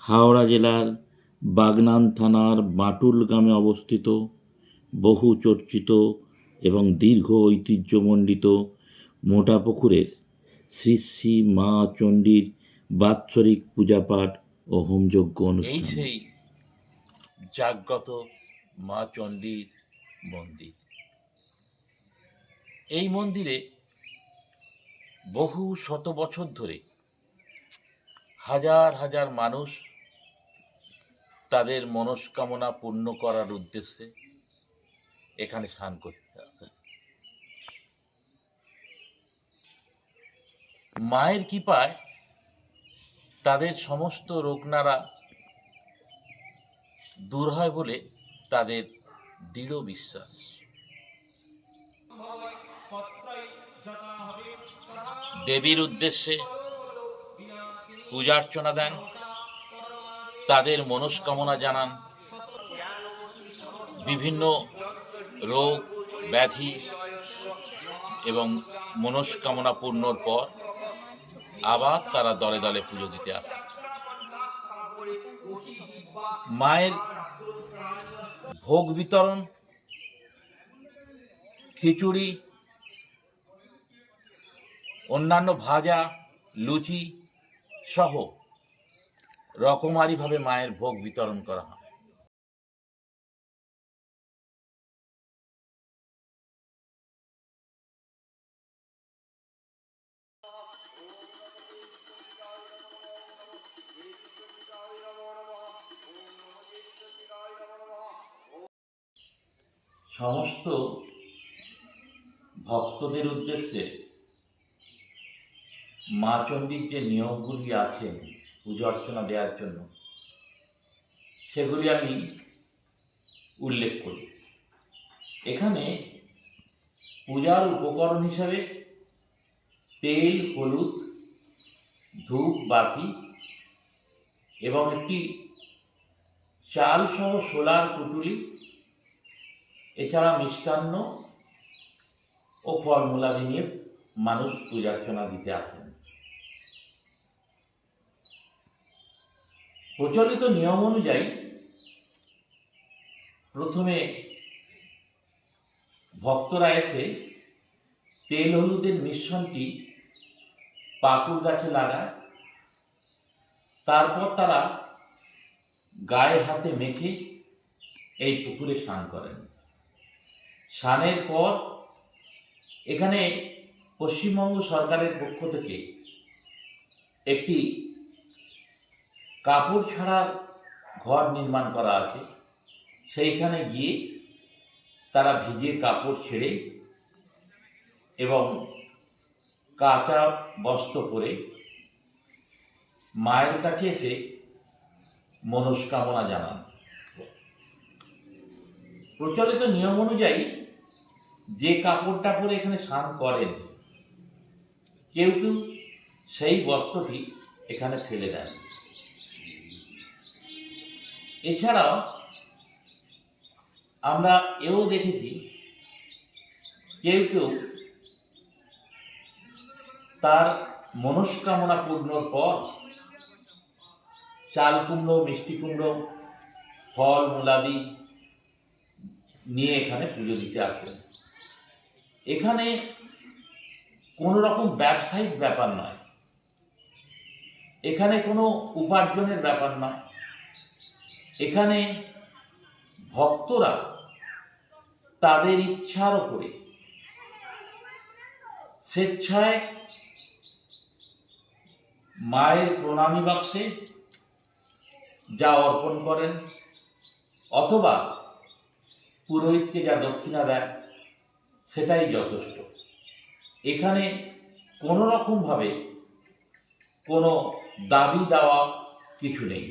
হাওড়া জেলার বাগনান থানার বাটুল গ্রামে অবস্থিত বহু চর্চিত এবং দীর্ঘ ঐতিহ্যমণ্ডিত মোটাপুকুরের শ্রী শ্রী মা চণ্ডীর বাৎসরিক পূজাপাঠ ও হোমযজ্ঞ অনুষ্ঠান। সেই জাগ্রত মা চণ্ডীর মন্দির। এই মন্দিরে বহু শত বছর ধরে হাজার হাজার মানুষ তাদের মনস্কামনা পূর্ণ করার উদ্দেশ্যে এখানে স্নান করতে আসে মায়ের কৃপায় তাদের সমস্ত রোগ রোগনারা দূর হয় বলে তাদের দৃঢ় বিশ্বাস। দেবীর উদ্দেশ্যে পূজার্চনা দেন, তাদের মনস্কামনা জানান, বিভিন্ন রোগ, ব্যাধি এবং মনস্কামনা পূর্ণর পর আবার তারা দলে দলে পুজো দিতে আসে। মায়ের ভোগ বিতরণ, খিচুড়ি অন্যান্য ভাজা লুচি সহ রকমারিভাবে মায়ের ভোগ বিতরণ করা হয়। সমস্ত ভক্তদের উদ্দেশ্যে মা চণ্ডীর যে নিয়মগুলি আছেন পুজো অর্চনা দেওয়ার জন্য, সেগুলি আমি উল্লেখ করি। এখানে পূজার উপকরণ হিসাবে তেল, হলুদ, ধূপ, বাতি এবং একটি চাল সহ সোলার পুটুলি এছাড়া মিষ্টান্ন ও ফলমূলাদি নিয়ে মানুষ পূজার্চনা দিতে আসেন। প্রচলিত নিয়ম অনুযায়ী প্রথমে ভক্তরা এসে তেল হলুদের মিশ্রণটি পাকুর গাছে লাগায়। তারপর তারা গায়ে হাতে মেখে এই পুকুরে স্নান করেন। স্নানের পর এখানে পশ্চিমবঙ্গ সরকারের পক্ষ থেকে একটি কাপড় ছাড়ার ঘর নির্মাণ করা আছে। সেইখানে গিয়ে তারা ভিজে কাপড় ছেড়ে এবং কাঁচা বস্ত্র পরে মায়ের কাছে এসে মনস্কামনা জানান। প্রচলিত নিয়ম অনুযায়ী যে কাপড়টা পরে এখানে স্নান করেন, কেউ কেউ সেই বস্ত্রটি এখানে ফেলে দেন। এছাড়াও আমরা এও দেখেছি কেউ কেউ তার মনস্কামনা পূর্ণর পর চাল কুমড়ো, মিষ্টি কুমড়ো, ফল মূলাদি নিয়ে এখানে পুজো দিতে আসেন এখানে কোনো রকম ব্যবসায়িক ব্যাপার নয়। এখানে কোনো উপার্জনের ব্যাপার নয়। এখানে ভক্তরা তাদের ইচ্ছার ওপরে স্বেচ্ছায় মায়ের প্রণামী বাক্সে যা অর্পণ করেন, অথবা পুরোহিতকে যা দক্ষিণা দেয় সেটাই যথেষ্ট। এখানে কোনো রকমভাবে কোনো দাবি দেওয়া কিছু নেই।